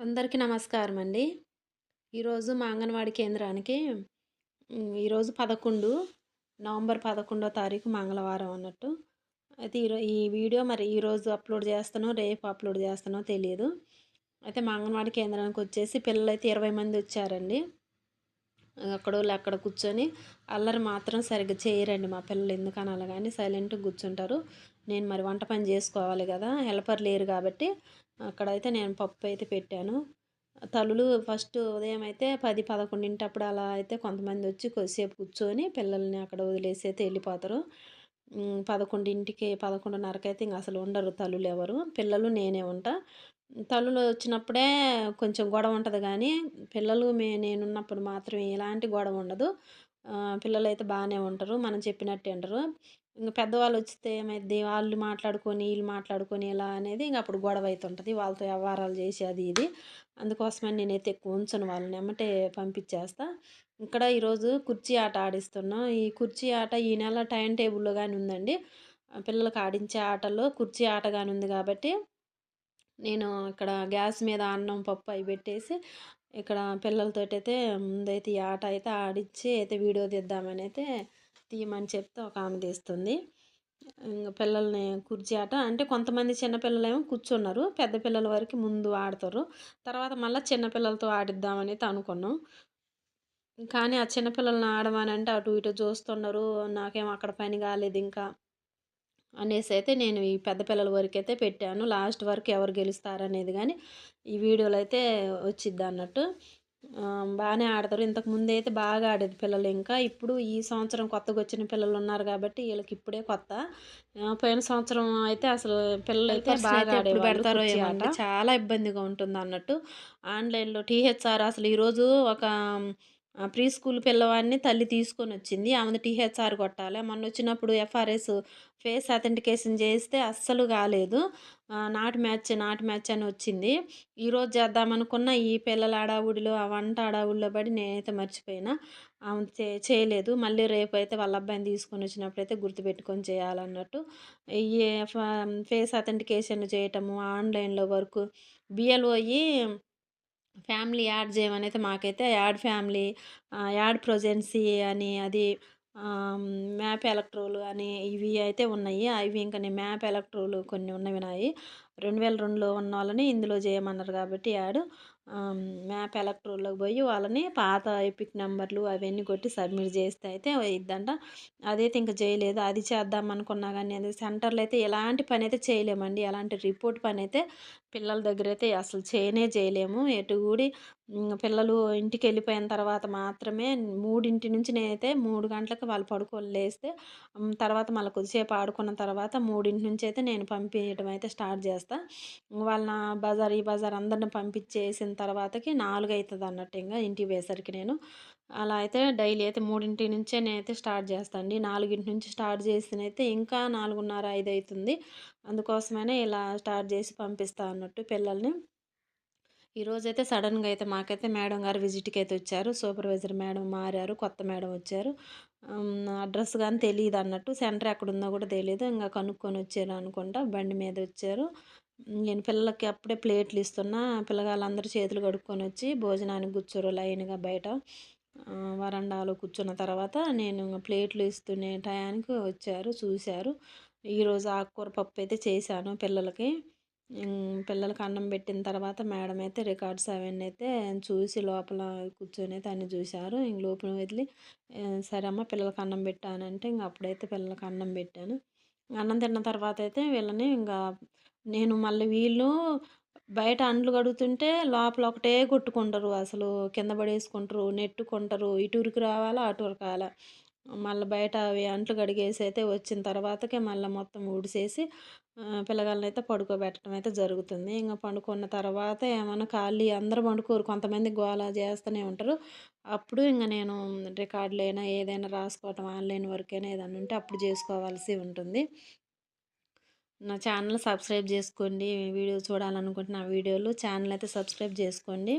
అందరికీ నమస్కారం అండి. ఈరోజు మా అంగన్వాడీ కేంద్రానికి ఈరోజు 11 నవంబర్ 11 తారీఖు మంగళవారం అన్నట్టు. అయితే ఈరో ఈ వీడియో మరి ఈరోజు అప్లోడ్ చేస్తానో, రేపు అప్లోడ్ చేస్తానో తెలియదు అయితే మా అంగన్వాడీ కేంద్రానికి వచ్చేసి పిల్లలైతే 20 మంది వచ్చారండి. అక్కడోళ్ళు అక్కడ కూర్చొని అల్లరి మాత్రం సరిగ్గా చేయరండి మా పిల్లలు. ఎందుకనాలి కానీ సైలెంట్‌గా కూర్చుంటారు. నేను మరి వంట పని చేసుకోవాలి కదా! హెల్పర్ లేరు కాబట్టి అక్కడైతే నేను పప్పు అయితే పెట్టాను. తల్లులు ఫస్ట్ ఉదయం అయితే 10, 11 అప్పుడు అలా అయితే కొంతమంది వచ్చి కొద్దిసేపు కూర్చొని పిల్లల్ని అక్కడ వదిలేసి అయితే వెళ్ళిపోతారు. పదకొండింటికి 11కి 11:30కి అయితే ఇంక అసలు ఉండరు తల్లులు ఎవరు. పిల్లలు నేనే ఉంటా. తల్లులు వచ్చినప్పుడే కొంచెం గొడవ ఉంటుంది కానీ పిల్లలు మే నేనున్నప్పుడు మాత్రం ఎలాంటి గొడవ ఉండదు. పిల్లలు అయితే బాగానే ఉంటారు. మనం చెప్పినట్టు ఇంటరు. ఇంకా పెద్దవాళ్ళు వచ్చితే ఏమైద్ది వాళ్ళు మాట్లాడుకొని, వీళ్ళు మాట్లాడుకొని ఇలా అనేది ఇంక అప్పుడు గొడవ అవుతుంటుంది వాళ్ళతో వ్యవహారాలు చేసి అది ఇది. అందుకోసమని నేనైతే ఎక్కువ ఉంచను వాళ్ళని. ఎమ్మటే పంపించేస్తా. ఇక్కడ ఈరోజు కుర్చీ ఆట ఆడిస్తున్నాం. ఈ కుర్చీ ఆట ఈ నెల టైం టేబుల్‌లో కానీ ఉందండి. పిల్లలకు ఆడించే ఆటలో కుర్చీ ఆట కానీ ఉంది కాబట్టి, నేను ఇక్కడ గ్యాస్ మీద అన్నం, పప్పు అవి పెట్టేసి ఇక్కడ పిల్లలతో అయితే ముందైతే ఈ ఆట అయితే ఆడిచ్చి అయితే వీడియో తీద్దామని అయితే తీయమని చెప్తే ఒక ఆమె తీస్తుంది. ఇంకా పిల్లల్ని కుర్చీ ఆట అంటే కొంతమంది చిన్నపిల్లలేమో కూర్చున్నారు. పెద్ద పిల్లల వరకు ముందు ఆడతారు. తర్వాత మళ్ళీ చిన్నపిల్లలతో ఆడిద్దామని అనుకున్నాం. కానీ ఆ చిన్నపిల్లల్ని ఆడమని అంటే అటు ఇటు చూస్తున్నారు. నాకేమో అక్కడ పని కాలేదు ఇంకా అనేసి అయితే నేను ఈ పెద్ద పిల్లల వరకు అయితే పెట్టాను. లాస్ట్ వరకు ఎవరు గెలుస్తారనేది కానీ ఈ వీడియోలో అయితే వచ్చిద్ది అన్నట్టు బానే ఆడతారు. ఇంతకు ముందైతే బాగా ఆడేది పిల్లలు ఇంకా. ఇప్పుడు ఈ సంవత్సరం కొత్తగొచ్చిన పిల్లలున్నారు కాబట్టి ఈళ్ళకి ఇప్పుడే కొత్త. పోయిన సంవత్సరం అయితే అసలు బాగా అయితే ఆడేవాళ్ళు పెడతారో. చాలా ఇబ్బందిగా ఉంటుందన్నట్టు. ఆన్‌లైన్‌లో టీహెచ్ఆర్ అసలు ఈరోజు ఒక ప్రీ స్కూల్ పిల్లవాడిని తల్లి తీసుకొని వచ్చింది ఆమెది టీహెచ్ఆర్ కొట్టాలి. మొన్న వచ్చినప్పుడు ఎఫ్ఆర్ఎస్ ఫేస్ అథెంటికేషన్ చేస్తే అస్సలు కాలేదు. నాటు నాట్ మ్యాచ్, నాట్ మ్యాచ్ అని వచ్చింది. ఈరోజు చేద్దామనుకున్న ఈ పిల్లల అడావుడిలో ఆ వంట అడావుడిలో పడి నేనైతే మర్చిపోయినా. ఆమె చే చేయలేదు. మళ్ళీ రేపైతే వాళ్ళ అబ్బాయిని తీసుకొనొచ్చినప్పుడైతే గుర్తుపెట్టుకొని చేయాలన్నట్టు. ఈ ఫేస్ అథెంటికేషన్ చేయటము, ఆన్‌లైన్‌లో వర్కు, బిఎల్ఓయి ఫ్యామిలీ యాడ్ చేయమనైతే మాకైతే యాడ్ ఫ్యామిలీ, యాడ్ ప్రొజెన్సీ అని అది మ్యాప్ ఎలక్ట్రోలు అని ఇవి అయితే ఉన్నాయి. అవి ఇంకా మ్యాప్ ఎలక్ట్రోలు కొన్ని ఉన్నవి నాయి. 2002లో ఉన్నోళ్ళని ఇందులో చేయమన్నారు కాబట్టి యాడ్. మ్యాప్ ఎలక్ట్రోల్‌లోకి పోయి వాళ్ళని పాత ఎపిక్ నెంబర్లు అవన్నీ కొట్టి సబ్మిట్ చేస్తే అయితే ఇద్దంట అదైతే ఇంక చేయలేదు. అది చేద్దాం అనుకున్నా కానీ అది సెంటర్‌లో అయితే ఎలాంటి పనైతే చేయలేమండి. ఎలాంటి రిపోర్ట్ పనైతే పిల్లల దగ్గర అయితే అసలు చేయనే చేయలేము. ఎటు కూడి పిల్లలు ఇంటికి వెళ్ళిపోయిన తర్వాత మాత్రమే మూడింటి నుంచి నేనైతే మూడు గంటలకు వాళ్ళు పడుకొని లేస్తే తర్వాత మళ్ళీ కొద్దిసేపు ఆడుకున్న తర్వాత మూడింటి నుంచి అయితే నేను పంపించడం అయితే స్టార్ట్ చేస్తా. వాళ్ళ బజార్, ఈ బజార్ అందరిని పంపించేసిన తర్వాతకి నాలుగు అవుతుంది అన్నట్టు ఇంకా ఇంటికి వేసరికి నేను. అలా అయితే డైలీ అయితే మూడింటి నుంచే నేనైతే స్టార్ట్ చేస్తాను అండి. నాలుగింటి నుంచి స్టార్ట్ చేసినైతే ఇంకా నాలుగున్నర ఐదు అవుతుంది అందుకోసమనే ఇలా స్టార్ట్ చేసి పంపిస్తా అన్నట్టు పిల్లల్ని. ఈరోజైతే సడన్గా అయితే మాకైతే మేడం గారు విజిట్కి అయితే వచ్చారు. సూపర్వైజర్ మేడం మారారు. కొత్త మేడం వచ్చారు. అడ్రస్ కానీ తెలియదు అన్నట్టు సెంటర్ ఎక్కడుందో కూడా తెలియదు ఇంకా కనుక్కొని వచ్చారు అనుకుంటా. బండి మీద వచ్చారు. నేను పిల్లలకి అప్పుడే ప్లేట్లు ఇస్తున్నా. పిల్లగాళ్ళందరూ చేతులు కడుక్కొని వచ్చి భోజనానికి కూర్చోరు లైన్‌గా బయట. వరండాలో కూర్చున్న తర్వాత నేను ప్లేట్లు ఇస్తునే టయానికి వచ్చారు. చూశారు ఈరోజు ఆకుకూర పప్పు అయితే చేశాను పిల్లలకి. పిల్లలకి అన్నం పెట్టిన తర్వాత మేడం అయితే రికార్డ్స్ అవన్నీ అయితే చూసి లోపల కూర్చొనైతే అన్నీ చూశారు ఇంక లోపల వదిలి సరే అమ్మ పిల్లలకి అన్నం పెట్టానంటే ఇంక అప్పుడైతే పిల్లలకి అన్నం పెట్టాను. అన్నం తిన్న తర్వాత అయితే వీళ్ళని ఇంకా నేను మళ్ళీ వీళ్ళు బయట అంట్లు కడుగుతుంటే లోపల ఒకటే కొట్టుకుంటారు. అసలు కింద పడేసుకుంటారు, నెట్టుకుంటారు. ఇటు రావాలా, అటు రావాలా మళ్ళీ బయట అవి అంట్లు కడిగేసి అయితే వచ్చిన తర్వాతకే మళ్ళీ మొత్తం ఊడ్చేసి పిల్లగాళ్ళని పిల్లగాళ్ళనైతే పడుకోబెట్టడం అయితే జరుగుతుంది. ఇంకా పండుకున్న తర్వాత ఏమైనా ఖాళీ అందరూ పండుకోరు. కొంతమంది గోల చేస్తూనే ఉంటారు. అప్పుడు ఇంకా నేను రికార్డులైనా ఏదైనా రాసుకోవటం ఆన్‌లైన్ వర్క్ అయినా ఏదైనా ఉంటే అప్పుడు చేసుకోవాల్సి ఉంటుంది. నా ఛానల్ సబ్స్క్రైబ్ చేసుకోండి. వీడియో చూడాలనుకుంటున్న వీడియోలు ఛానల్ అయితే సబ్స్క్రైబ్ చేసుకోండి.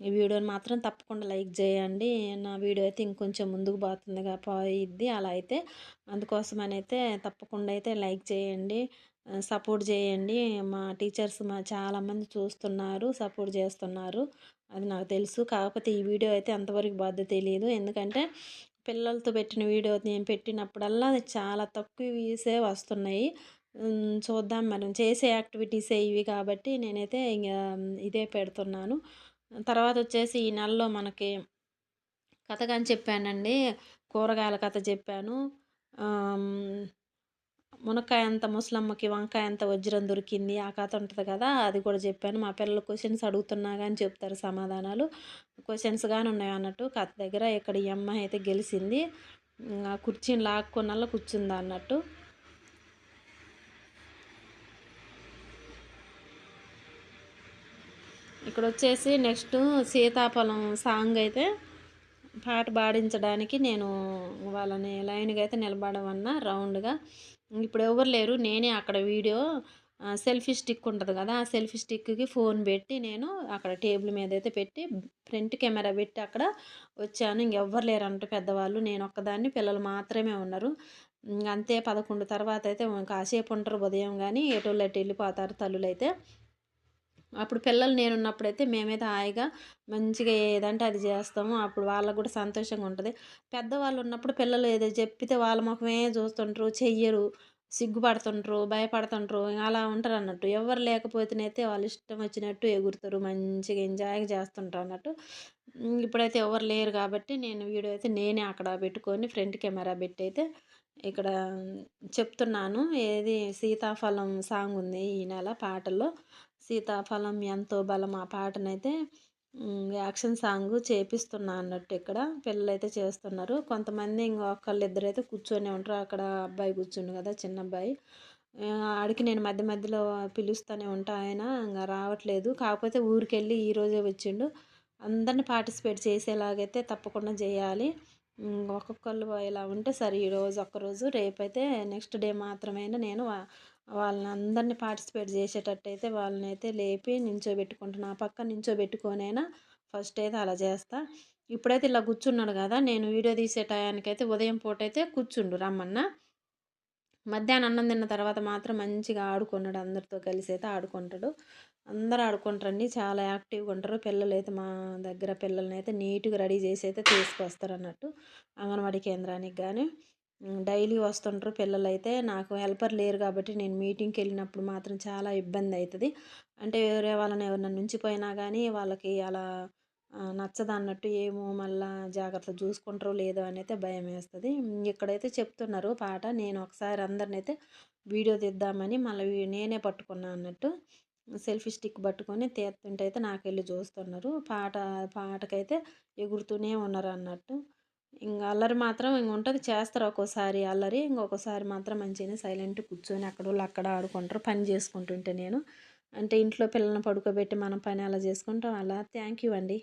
ఈ వీడియోని మాత్రం తప్పకుండా లైక్ చేయండి. నా వీడియో అయితే ఇంకొంచెం ముందుకు పోతుందిగా పోయిద్ది అలా అయితే. అందుకోసమనైతే తప్పకుండా అయితే లైక్ చేయండి. సపోర్ట్ చేయండి మా టీచర్స్ మా చాలామంది చూస్తున్నారు సపోర్ట్ చేస్తున్నారు అది నాకు తెలుసు కాకపోతే ఈ వీడియో అయితే అంతవరకు బాధ్యత తెలియదు ఎందుకంటే పిల్లలతో పెట్టిన వీడియో నేను పెట్టినప్పుడల్లా చాలా తక్కువ వ్యూసే వస్తున్నాయి చూద్దాం మనం చేసే యాక్టివిటీసే ఇవి కాబట్టి నేనైతే ఇంకా ఇదే పెడుతున్నాను. తర్వాత వచ్చేసి ఈ నెలలో మనకి కథగాని చెప్పానండి. కూరగాయల కథ చెప్పాను. మునక్కాయ అంత ముసలమ్మకి వంకాయ అంత వజ్రం దొరికింది. ఆ కథ ఉంటుంది కదా అది కూడా చెప్పాను. మా పిల్లలు క్వశ్చన్స్ అడుగుతున్నా కానీ చెప్తారు సమాధానాలు. క్వశ్చన్స్ కానీ ఉన్నాయి అన్నట్టు కథ దగ్గర ఇక్కడ ఈ అమ్మాయి అయితే గెలిచింది ఆ కుర్చీని లాక్కున్నలా కూర్చుంది అన్నట్టు. ఇక్కడ వచ్చేసి నెక్స్ట్ సీతాఫలం సాంగ్ అయితే పాట పాడించడానికి నేను వాళ్ళని లైన్గా అయితే నిలబడమన్నా రౌండ్గా. ఇప్పుడు ఎవరు లేరు నేనే అక్కడ వీడియో సెల్ఫీ స్టిక్ ఉంటుంది కదా ఆ సెల్ఫీ స్టిక్కి ఫోన్ పెట్టి నేను అక్కడ టేబుల్ మీద అయితే పెట్టి ఫ్రంట్ కెమెరా పెట్టి అక్కడ వచ్చాను. ఇంకెవ్వరు లేరు పెద్దవాళ్ళు నేను ఒక్కదాన్ని పిల్లలు మాత్రమే ఉన్నారు. అంతే పదకొండు తర్వాత అయితే కాసేపు ఉంటారు ఉదయం కానీ ఎటు వెళ్ళిపోతారు తల్లులు అయితే అప్పుడు పిల్లలు నేనున్నప్పుడైతే మేమైతే హాయిగా మంచిగా ఏదంటే అది చేస్తాము. అప్పుడు వాళ్ళకు కూడా సంతోషంగా ఉంటుంది. పెద్దవాళ్ళు ఉన్నప్పుడు పిల్లలు ఏదో చెప్పితే వాళ్ళ ముఖమే చూస్తుంటారు చెయ్యరు సిగ్గుపడుతుంటారు భయపడుతుంటారు అలా ఉంటారు అన్నట్టు. ఎవరు లేకపోతేనైతే వాళ్ళు ఇష్టం వచ్చినట్టు ఎగురుతారు మంచిగా ఎంజాయ్గా చేస్తుంటారు అన్నట్టు. ఇప్పుడైతే ఎవరు లేరు కాబట్టి నేను వీడియో అయితే నేనే అక్కడ పెట్టుకొని ఫ్రంట్ కెమెరా పెట్టి అయితే ఇక్కడ చెప్తున్నాను. ఏది సీతాఫలం సాంగ్ ఉంది ఈ నెల పాటల్లో. సీతాఫలం ఎంతో బలం ఆ పాటనైతే యాక్షన్ సాంగ్ చేపిస్తున్నా అన్నట్టు ఇక్కడ. పిల్లలైతే చేస్తున్నారు. కొంతమంది ఇంకొకళ్ళు ఇద్దరు అయితే కూర్చొని ఉంటారు. అక్కడ అబ్బాయి కూర్చుండు కదా చిన్న అబ్బాయి ఆడికి నేను మధ్య మధ్యలో పిలుస్తూనే ఉంటా. ఆయన ఇంకా రావట్లేదు. కాకపోతే ఊరికెళ్ళి ఈరోజే వచ్చిండు. అందరిని పార్టిసిపేట్ చేసేలాగైతే తప్పకుండా చేయాలి. ఒక్కొక్కళ్ళు ఇలా ఉంటే సరే ఈరోజు ఒక్కరోజు రేపైతే నెక్స్ట్ డే మాత్రమైనా నేను వాళ్ళని అందరినీ పార్టిసిపేట్ చేసేటట్టయితే వాళ్ళని అయితే లేపి నించోబెట్టుకుంటున్నా. ఆ పక్క నించోబెట్టుకొనైనా ఫస్ట్ అయితే అలా చేస్తా. ఇప్పుడైతే ఇలా కూర్చున్నాడు కదా నేను వీడియో తీసే టయానికైతే ఉదయం పూట అయితే కూర్చుండు రమ్మన్నా. మధ్యాహ్నం అన్నం తిన్న తర్వాత మాత్రం మంచిగా ఆడుకున్నాడు అందరితో కలిసి అయితే ఆడుకుంటాడు. అందరు ఆడుకుంటారండి చాలా యాక్టివ్గా ఉంటారు. పిల్లలు అయితే మా దగ్గర పిల్లల్ని అయితే నీట్గా రెడీ చేసి అయితే తీసుకొస్తారు అన్నట్టు అంగన్వాడీ కేంద్రానికి కానీ డైలీ వస్తుంటారు పిల్లలు అయితే నాకు హెల్పర్ లేరు కాబట్టి నేను మీటింగ్కి వెళ్ళినప్పుడు మాత్రం చాలా ఇబ్బంది అవుతుంది అంటే వేరే వాళ్ళని ఎవరిన నుంచిపోయినా కానీ వాళ్ళకి అలా నచ్చదు అన్నట్టు ఏమో మళ్ళా జాగ్రత్త చూసుకుంటారో లేదో అని అయితే భయం వేస్తుంది. ఇక్కడైతే చెప్తున్నారు పాట నేను ఒకసారి అందరిని అయితే వీడియో తీద్దామని మళ్ళీ నేనే పట్టుకున్నా అన్నట్టు. సెల్ఫీ స్టిక్ పట్టుకొని తీస్తుంటే అయితే నాకు వెళ్ళి చూస్తున్నారు. పాట పాటకైతే ఎగురుతూనే ఉన్నారు అన్నట్టు. ఇంకా అల్లరి మాత్రం ఇంక ఉంటుంది. చేస్తారు ఒక్కోసారి అల్లరి ఇంకొకసారి మాత్రం మంచిగానే సైలెంట్ కూర్చొని అక్కడ వాళ్ళు అక్కడ ఆడుకుంటారు. పని చేసుకుంటుంటే నేను. అంటే ఇంట్లో పిల్లల్ని పడుకోబెట్టి మనం పని అలా చేసుకుంటాం. అలా. థ్యాంక్ యూ అండి.